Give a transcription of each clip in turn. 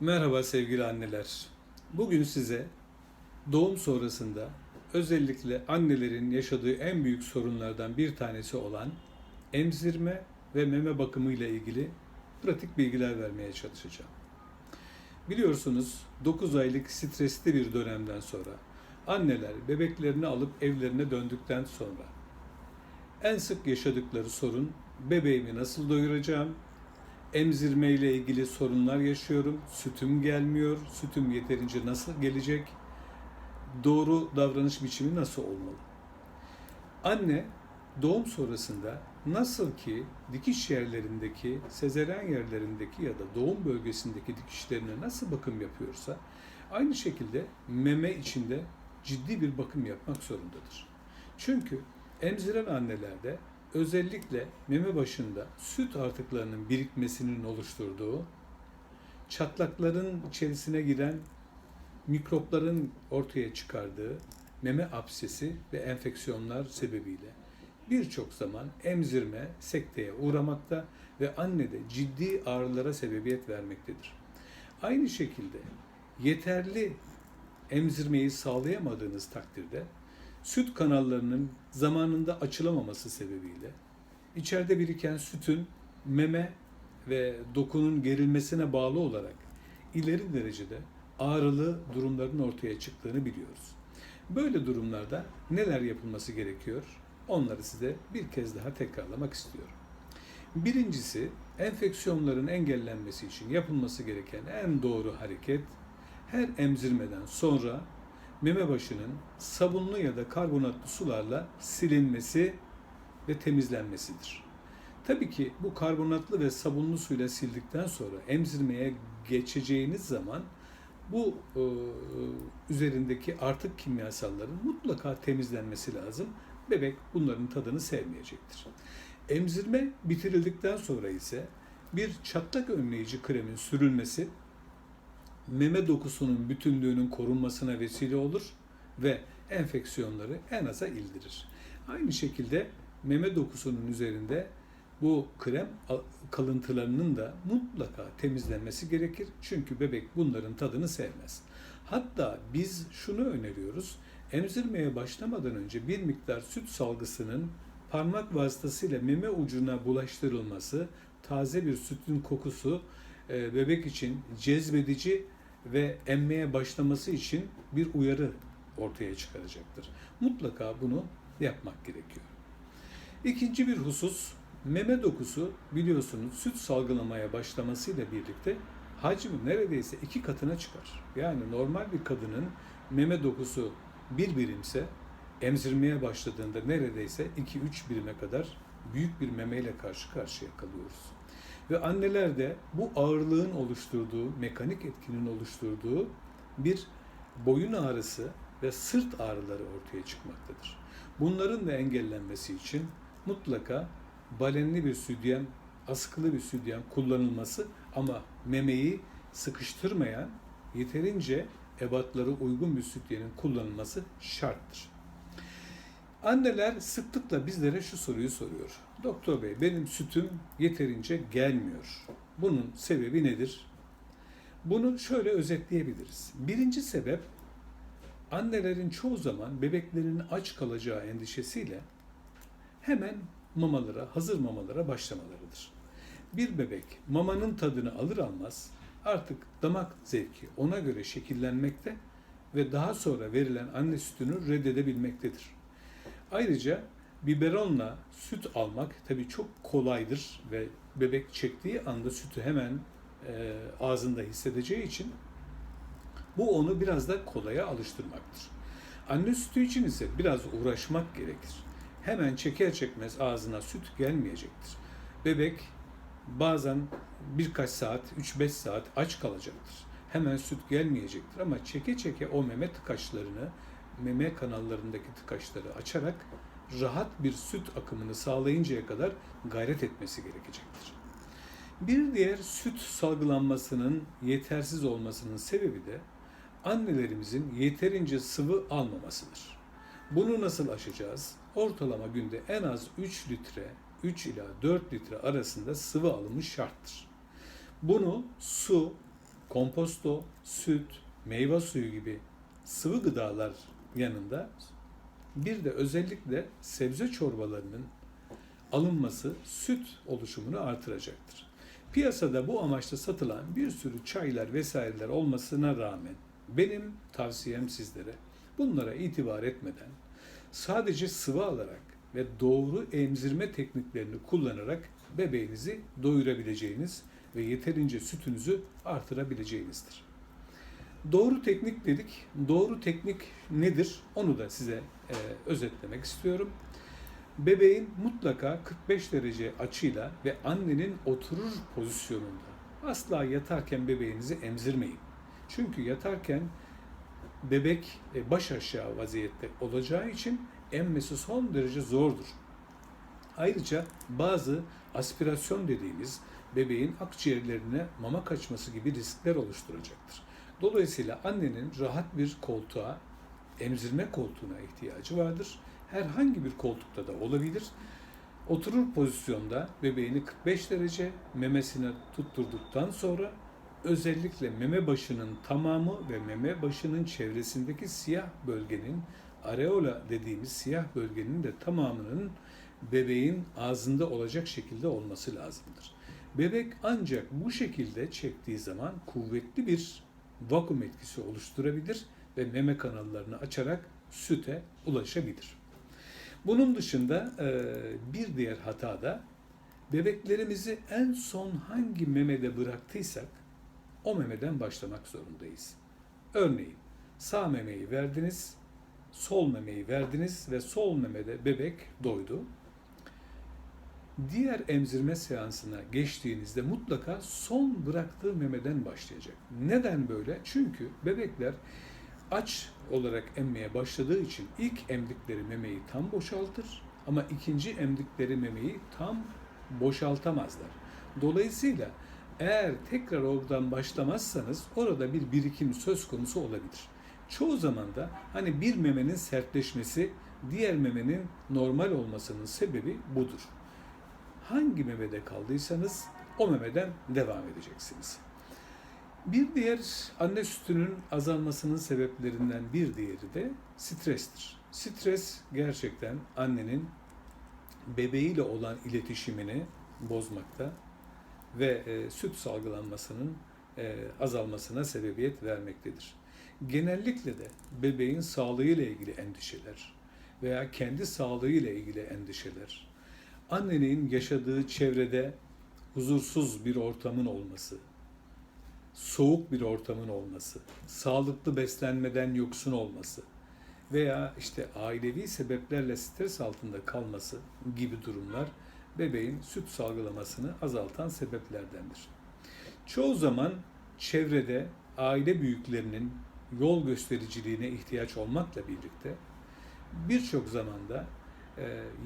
Merhaba sevgili anneler. Bugün size doğum sonrasında özellikle annelerin yaşadığı en büyük sorunlardan bir tanesi olan emzirme ve meme bakımı ile ilgili pratik bilgiler vermeye çalışacağım. Biliyorsunuz 9 aylık stresli bir dönemden sonra anneler bebeklerini alıp evlerine döndükten sonra en sık yaşadıkları sorun bebeğimi nasıl doyuracağım, emzirme ile ilgili sorunlar yaşıyorum. Sütüm gelmiyor. Sütüm yeterince nasıl gelecek? Doğru davranış biçimi nasıl olmalı? Anne doğum sonrasında nasıl ki dikiş yerlerindeki, sezeren yerlerindeki ya da doğum bölgesindeki dikişlerine nasıl bakım yapıyorsa aynı şekilde meme içinde ciddi bir bakım yapmak zorundadır. Çünkü emziren annelerde özellikle meme başında süt artıklarının birikmesinin oluşturduğu, çatlakların içerisine giren mikropların ortaya çıkardığı meme absesi ve enfeksiyonlar sebebiyle birçok zaman emzirme sekteye uğramakta ve annede ciddi ağrılara sebebiyet vermektedir. Aynı şekilde yeterli emzirmeyi sağlayamadığınız takdirde süt kanallarının zamanında açılamaması sebebiyle içeride biriken sütün meme ve dokunun gerilmesine bağlı olarak ileri derecede ağrılı durumların ortaya çıktığını biliyoruz. Böyle durumlarda neler yapılması gerekiyor? Onları size bir kez daha tekrarlamak istiyorum. Birincisi enfeksiyonların engellenmesi için yapılması gereken en doğru hareket her emzirmeden sonra meme başının sabunlu ya da karbonatlı sularla silinmesi ve temizlenmesidir. Tabii ki bu karbonatlı ve sabunlu suyla sildikten sonra emzirmeye geçeceğiniz zaman bu e, üzerindeki artık kimyasalların mutlaka temizlenmesi lazım. Bebek bunların tadını sevmeyecektir. Emzirme bitirildikten sonra ise bir çatlak önleyici kremin sürülmesi meme dokusunun bütünlüğünün korunmasına vesile olur ve enfeksiyonları en aza ildirir. Aynı şekilde meme dokusunun üzerinde bu krem kalıntılarının da mutlaka temizlenmesi gerekir. Çünkü bebek bunların tadını sevmez. Hatta biz şunu öneriyoruz. Emzirmeye başlamadan önce bir miktar süt salgısının parmak vasıtasıyla meme ucuna bulaştırılması, taze bir sütün kokusu e, bebek için cezbedici ve emmeye başlaması için bir uyarı ortaya çıkaracaktır. Mutlaka bunu yapmak gerekiyor. İkinci bir husus, meme dokusu biliyorsunuz süt salgılamaya başlamasıyla birlikte hacmi neredeyse iki katına çıkar. Yani normal bir kadının meme dokusu bir birimse emzirmeye başladığında neredeyse 2-3 birime kadar büyük bir memeyle karşı karşıya kalıyoruz. Ve anneler de bu ağırlığın oluşturduğu, mekanik etkinin oluşturduğu bir boyun ağrısı ve sırt ağrıları ortaya çıkmaktadır. Bunların da engellenmesi için mutlaka balenli bir sütyen, askılı bir sütyen kullanılması ama memeyi sıkıştırmayan, yeterince ebatları uygun bir sütyenin kullanılması şarttır. Anneler sıklıkla bizlere şu soruyu soruyor. Doktor bey benim sütüm yeterince gelmiyor. Bunun sebebi nedir? Bunu şöyle özetleyebiliriz. Birinci sebep annelerin çoğu zaman bebeklerinin aç kalacağı endişesiyle hemen mamalara, hazır mamalara başlamalarıdır. Bir bebek mamanın tadını alır almaz artık damak zevki ona göre şekillenmekte ve daha sonra verilen anne sütünü reddedebilmektedir. Ayrıca biberonla süt almak tabii çok kolaydır ve bebek çektiği anda sütü hemen e, ağzında hissedeceği için bu onu biraz da kolaya alıştırmaktır. Anne sütü için ise biraz uğraşmak gerekir. Hemen çeker çekmez ağzına süt gelmeyecektir. Bebek bazen birkaç saat, 3-5 saat aç kalacaktır. Hemen süt gelmeyecektir ama çeke çeke o meme tıkaçlarını, meme kanallarındaki tıkaçları açarak rahat bir süt akımını sağlayıncaya kadar gayret etmesi gerekecektir. Bir diğer süt salgılanmasının yetersiz olmasının sebebi de annelerimizin yeterince sıvı almamasıdır. Bunu nasıl aşacağız? Ortalama günde en az 3 litre, 3 ila 4 litre arasında sıvı alımı şarttır. Bunu su, komposto, süt, meyve suyu gibi sıvı gıdalar yanında bir de özellikle sebze çorbalarının alınması süt oluşumunu artıracaktır. Piyasada bu amaçla satılan bir sürü çaylar vesaireler olmasına rağmen benim tavsiyem sizlere bunlara itibar etmeden sadece sıvı alarak ve doğru emzirme tekniklerini kullanarak bebeğinizi doyurabileceğiniz ve yeterince sütünüzü artırabileceğinizdir. Doğru teknik dedik. Doğru teknik nedir? Onu da size e, özetlemek istiyorum. Bebeğin mutlaka 45 derece açıyla ve annenin oturur pozisyonunda asla yatarken bebeğinizi emzirmeyin. Çünkü yatarken bebek e, baş aşağı vaziyette olacağı için emmesi son derece zordur. Ayrıca bazı aspirasyon dediğimiz bebeğin akciğerlerine mama kaçması gibi riskler oluşturacaktır. Dolayısıyla annenin rahat bir koltuğa, emzirme koltuğuna ihtiyacı vardır. Herhangi bir koltukta da olabilir. Oturur pozisyonda bebeğini 45 derece memesine tutturduktan sonra özellikle meme başının tamamı ve meme başının çevresindeki siyah bölgenin areola dediğimiz siyah bölgenin de tamamının bebeğin ağzında olacak şekilde olması lazımdır. Bebek ancak bu şekilde çektiği zaman kuvvetli bir vakum etkisi oluşturabilir ve meme kanallarını açarak süte ulaşabilir. Bunun dışında e, bir diğer hata da bebeklerimizi en son hangi memede bıraktıysak o memeden başlamak zorundayız. Örneğin sağ memeyi verdiniz, sol memeyi verdiniz ve sol memede bebek doydu. Diğer emzirme seansına geçtiğinizde mutlaka son bıraktığı memeden başlayacak. Neden böyle? Çünkü bebekler aç olarak emmeye başladığı için ilk emdikleri memeyi tam boşaltır ama ikinci emdikleri memeyi tam boşaltamazlar. Dolayısıyla eğer tekrar oradan başlamazsanız orada bir birikim söz konusu olabilir. Çoğu zaman da hani bir memenin sertleşmesi diğer memenin normal olmasının sebebi budur. Hangi memede kaldıysanız o memeden devam edeceksiniz. Bir diğer anne sütünün azalmasının sebeplerinden bir diğeri de strestir. Stres gerçekten annenin bebeğiyle olan iletişimini bozmakta ve e, süt salgılanmasının e, azalmasına sebebiyet vermektedir. Genellikle de bebeğin sağlığıyla ilgili endişeler veya kendi sağlığıyla ilgili endişeler, annenin yaşadığı çevrede huzursuz bir ortamın olması, soğuk bir ortamın olması, sağlıklı beslenmeden yoksun olması veya işte ailevi sebeplerle stres altında kalması gibi durumlar bebeğin süt salgılamasını azaltan sebeplerdendir. Çoğu zaman çevrede aile büyüklerinin yol göstericiliğine ihtiyaç olmakla birlikte birçok zamanda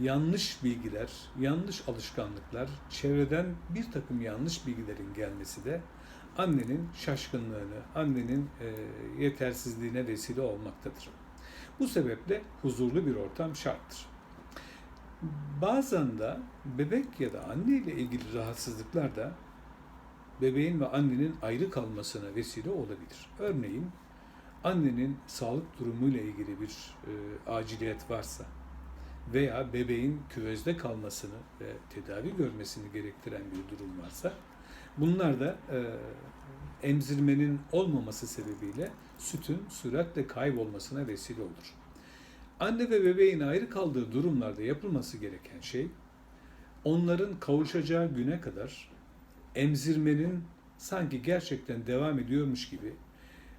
yanlış bilgiler, yanlış alışkanlıklar, çevreden bir takım yanlış bilgilerin gelmesi de annenin şaşkınlığını, annenin e, yetersizliğine vesile olmaktadır. Bu sebeple huzurlu bir ortam şarttır. Bazen de bebek ya da anne ile ilgili rahatsızlıklar da bebeğin ve annenin ayrı kalmasına vesile olabilir. Örneğin annenin sağlık durumuyla ilgili bir e, aciliyet varsa veya bebeğin küvezde kalmasını ve tedavi görmesini gerektiren bir durum varsa bunlar da e, emzirmenin olmaması sebebiyle sütün süratle kaybolmasına vesile olur. Anne ve bebeğin ayrı kaldığı durumlarda yapılması gereken şey onların kavuşacağı güne kadar emzirmenin sanki gerçekten devam ediyormuş gibi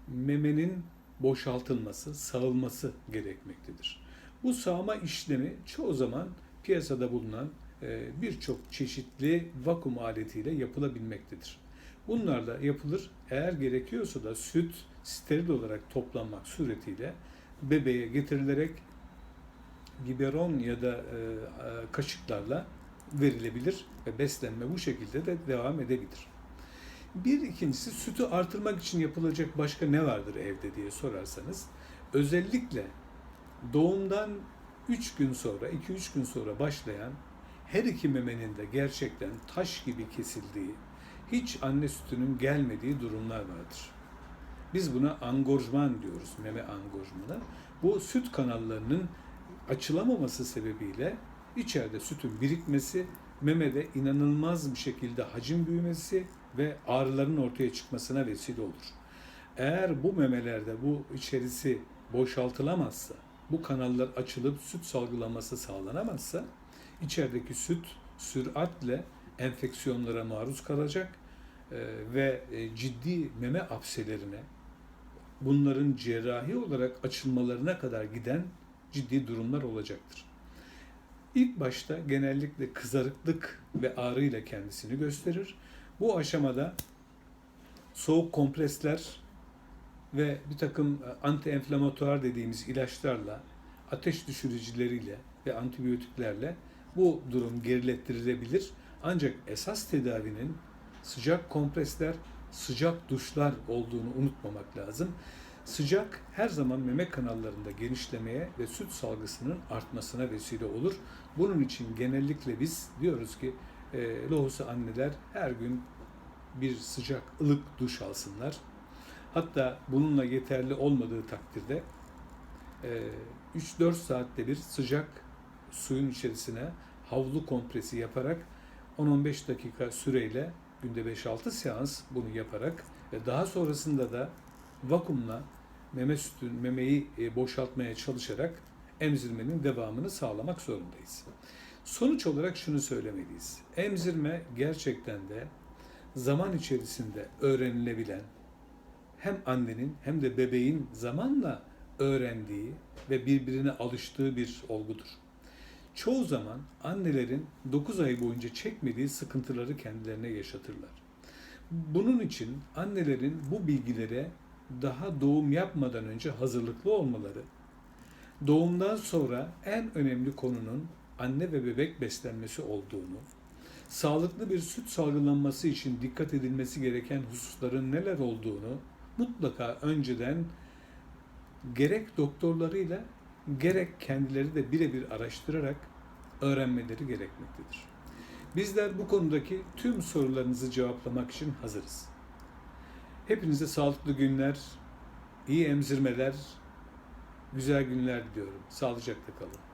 memenin boşaltılması, sağılması gerekmektedir. Bu sağma işlemi çoğu zaman piyasada bulunan e, birçok çeşitli vakum aletiyle yapılabilmektedir. Bunlarla yapılır. Eğer gerekiyorsa da süt steril olarak toplanmak suretiyle bebeğe getirilerek biberon ya da e, kaşıklarla verilebilir ve beslenme bu şekilde de devam edebilir. Bir ikincisi sütü artırmak için yapılacak başka ne vardır evde diye sorarsanız özellikle doğumdan 3 gün sonra 2-3 gün sonra başlayan her iki memenin de gerçekten taş gibi kesildiği hiç anne sütünün gelmediği durumlar vardır. Biz buna angorjman diyoruz, meme angorjmanı. Bu süt kanallarının açılamaması sebebiyle içeride sütün birikmesi, memede inanılmaz bir şekilde hacim büyümesi ve ağrıların ortaya çıkmasına vesile olur. Eğer bu memelerde bu içerisi boşaltılamazsa, bu kanallar açılıp süt salgılaması sağlanamazsa içerideki süt süratle enfeksiyonlara maruz kalacak e, ve e, ciddi meme apselerine bunların cerrahi olarak açılmalarına kadar giden ciddi durumlar olacaktır. İlk başta genellikle kızarıklık ve ağrıyla kendisini gösterir. Bu aşamada soğuk kompresler ve bir takım e, anti-enflamatuar dediğimiz ilaçlarla, ateş düşürücüleriyle ve antibiyotiklerle bu durum gerilettirilebilir. Ancak esas tedavinin sıcak kompresler, sıcak duşlar olduğunu unutmamak lazım. Sıcak her zaman meme kanallarında genişlemeye ve süt salgısının artmasına vesile olur. Bunun için genellikle biz diyoruz ki e, lohusa anneler her gün bir sıcak ılık duş alsınlar. Hatta bununla yeterli olmadığı takdirde e, 3-4 saatte bir sıcak suyun içerisine havlu kompresi yaparak 10-15 dakika süreyle günde 5-6 seans bunu yaparak ve daha sonrasında da vakumla meme sütün memeyi e, boşaltmaya çalışarak emzirmenin devamını sağlamak zorundayız. Sonuç olarak şunu söylemeliyiz. Emzirme gerçekten de zaman içerisinde öğrenilebilen hem annenin hem de bebeğin zamanla öğrendiği ve birbirine alıştığı bir olgudur. Çoğu zaman annelerin 9 ay boyunca çekmediği sıkıntıları kendilerine yaşatırlar. Bunun için annelerin bu bilgilere daha doğum yapmadan önce hazırlıklı olmaları, doğumdan sonra en önemli konunun anne ve bebek beslenmesi olduğunu, sağlıklı bir süt salgılanması için dikkat edilmesi gereken hususların neler olduğunu mutlaka önceden gerek doktorlarıyla gerek kendileri de birebir araştırarak öğrenmeleri gerekmektedir. Bizler bu konudaki tüm sorularınızı cevaplamak için hazırız. Hepinize sağlıklı günler, iyi emzirmeler, güzel günler diliyorum. Sağlıcakla kalın.